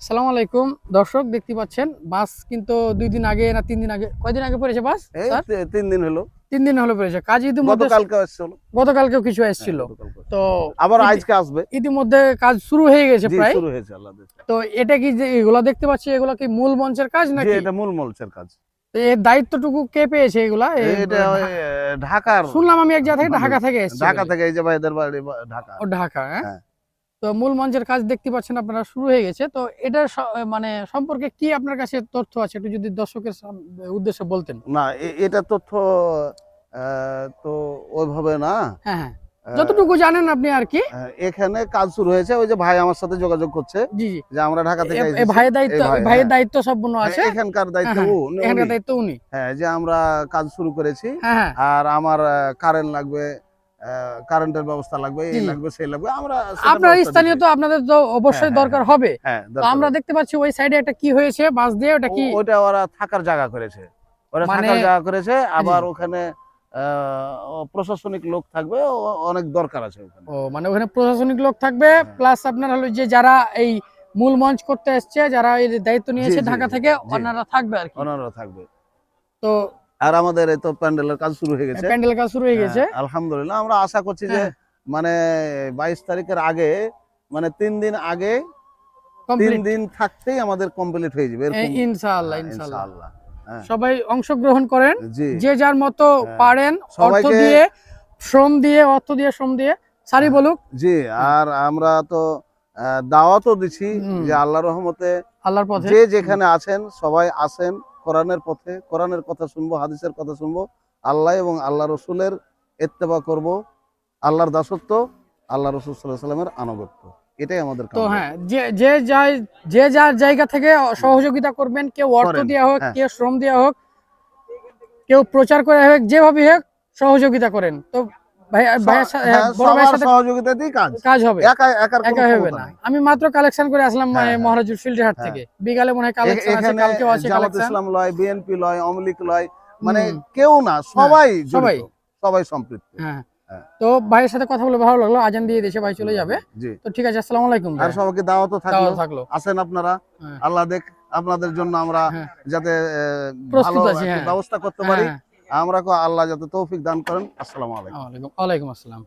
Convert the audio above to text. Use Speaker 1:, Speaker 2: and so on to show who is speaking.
Speaker 1: সালাম আলাইকুম। দর্শক দেখতে পাচ্ছেন বাস কিন্তু দুই দিন আগে না তিন দিন আগে কয়দিন আগে পড়েছে বাস
Speaker 2: তিন দিন হলো।
Speaker 1: তিন দিন হলো পড়েছে। কাজ ইতিমধ্যে
Speaker 2: গতকালকে
Speaker 1: গতকালকেও কিছু এসেছিল।
Speaker 2: হ্যাঁ,
Speaker 1: তো
Speaker 2: আবার আজকে আসবে।
Speaker 1: ইতিমধ্যে কাজ শুরু হয়ে গেছে প্রায়।
Speaker 2: শুরু হয়েছে আল্লাহ
Speaker 1: তো এটা কি যে এগুলা দেখতে পাচ্ছি এগুলা কি মূল মঞ্চের কাজ নাকি?
Speaker 2: এটা মূল মঞ্চের কাজ।
Speaker 1: এর দায়িত্বটুকু কে পেয়েছে এগুলা?
Speaker 2: ঢাকার
Speaker 1: শুনলাম আমি এক জায়গা থেকে ঢাকা থেকে এসেছি
Speaker 2: ঢাকা থেকে এই যে ভাইদের বাড়ি ঢাকা।
Speaker 1: ও ঢাকা হ্যাঁ?
Speaker 2: হ্যাঁ।
Speaker 1: তো মূল মঞ্চের কাজ দেখতে পাচ্ছেন আপনারা শুরু হয়ে গেছে। তো এটার মানে সম্পর্কে কি আপনার কাছে তথ্য আছে? একটু যদি দর্শকের উদ্দেশ্যে বলতেন।
Speaker 2: না এটা তথ্য তো ওইভাবে না।
Speaker 1: হ্যাঁ হ্যাঁ। যতটুকু জানেন আপনি আর কি।
Speaker 2: এখানে কাজ শুরু হয়েছে ওই যে ভাই আমার সাথে যোগাযোগ করছে।
Speaker 1: জি জি।
Speaker 2: যে আমরা ঢাকা থেকে
Speaker 1: এ- এ
Speaker 2: এসেছি।
Speaker 1: ভাইয়ের দায়িত্ব ভাইয়ের
Speaker 2: হ্যাঁ।
Speaker 1: দায়িত্ব সম্পূর্ণ আছে?
Speaker 2: হ্যাঁ, এখানকার দায়িত্ব
Speaker 1: হ্যাঁ,
Speaker 2: উনি-
Speaker 1: এখানকার। দায়িত্ব উনি।
Speaker 2: হ্যাঁ যে আমরা কাজ শুরু করেছি। আর আমার কারেন্ট লাগবে। কারেন্টের ব্যবস্থা লাগবে এই লাগবে সেই লাগবে আমরা
Speaker 1: আপনার স্থানীয় তো আপনাদের তো অবশ্যই
Speaker 2: হ্যাঁ,
Speaker 1: দরকার হবে।
Speaker 2: হ্যাঁ
Speaker 1: তো আমরা দেখতে পাচ্ছি ওই সাইডে একটা কি হয়েছে বাস দিয়ে ওটা কি?
Speaker 2: ওটা ওরা থাকার জায়গা করেছে। ওরা
Speaker 1: মানে-
Speaker 2: থাকার জায়গা করেছে আবার ওখানে প্রশাসনিক লোক থাকবে অনেক দরকার আছে ওখানে।
Speaker 1: ও মানে ওখানে প্রশাসনিক লোক থাকবে
Speaker 2: হ্যাঁ।
Speaker 1: প্লাস আপনার হলো যে যারা এই মূল মঞ্চ করতে এসছে যারা এই দায়িত্ব নিয়েছে ঢাকা থেকে ওনারা থাকবে আর কি।
Speaker 2: ওনারা থাকবে।
Speaker 1: তো
Speaker 2: আর আমাদের এই তো প্যান্ডেলের কাজ শুরু হয়ে গেছে।
Speaker 1: প্যান্ডেল কাজ শুরু হয়ে গেছে।
Speaker 2: হ্যাঁ, আলহামদুলিল্লাহ আমরা আশা করছি যে
Speaker 1: হ্যাঁ।
Speaker 2: মানে বাইশ তারিখের আগে মানে তিন দিন আগে তিন দিন থাকতেই আমাদের কমপ্লিট হয়ে যাবে
Speaker 1: ইনশাআল্লাহ
Speaker 2: হ্যাঁ,
Speaker 1: ইনশাআল্লাহ।
Speaker 2: ইনশাআল্লাহ।
Speaker 1: সবাই অংশগ্রহণ করেন যে যার মতো। পারেন অর্থ দিয়ে শ্রম দিয়ে অর্থ দিয়ে শ্রম দিয়ে সারি। বলুক।
Speaker 2: জি আর আমরা তো দাওয়াতও
Speaker 1: হুম।
Speaker 2: যে আল্লাহ রহমতে
Speaker 1: আল্লাহর পথে।
Speaker 2: যে যেখানে আছেন সবাই আসেন কোরআনের পথে কোরআনের কথা শুনব হাদিসের কথা শুনব আল্লাহ এবং আল্লাহ রসুলের এত্তেবা করব আল্লাহর দাসত্ব আল্লাহ রসুল সাল্লামের আনুগত্য। এটাই আমাদের
Speaker 1: তো হ্যাঁ যে যে যাই যে যার জায়গা থেকে সহযোগিতা করবেন কেউ অর্থ দেওয়া হোক
Speaker 2: হ্যাঁ।
Speaker 1: কেউ শ্রম দেওয়া হোক কেউ প্রচার করা হোক যেভাবে হোক সহযোগিতা করেন। তো
Speaker 2: হ্যাঁ,
Speaker 1: আমি মাত্র কালেকশন করে আসলাম
Speaker 2: হ্যাঁ, হ্যাঁ।
Speaker 1: ফিল্ডের হাট
Speaker 2: হ্যাঁ।
Speaker 1: থেকে। বিকালে মনে হয় কালেকশন আছে কালকেও আছে
Speaker 2: ইসলাম লয় বিএনপি লয় আওয়ামী লয় মানে কেউ না সবাই
Speaker 1: সবাই।
Speaker 2: সবাই সম্পৃক্ত।
Speaker 1: হ্যাঁ। তো ভাইয়ের সাথে কথা বলে ভালো লাগল আজান দিয়ে দেশে ভাই চলে যাবে। তো ঠিক আছে আসসালামু আলাইকুম
Speaker 2: আর সবাইকে দাওয়াতও থাকল। আছেন আপনারা। আল্লাহ দেখ আপনাদের জন্য আমরা। যাতে ভালো। ব্যবস্থা করতে পারি। আমরা আল্লাহ যাতে তৌফিক দান করেন। আসসালামু আলাইকুম।
Speaker 1: আসসালাম।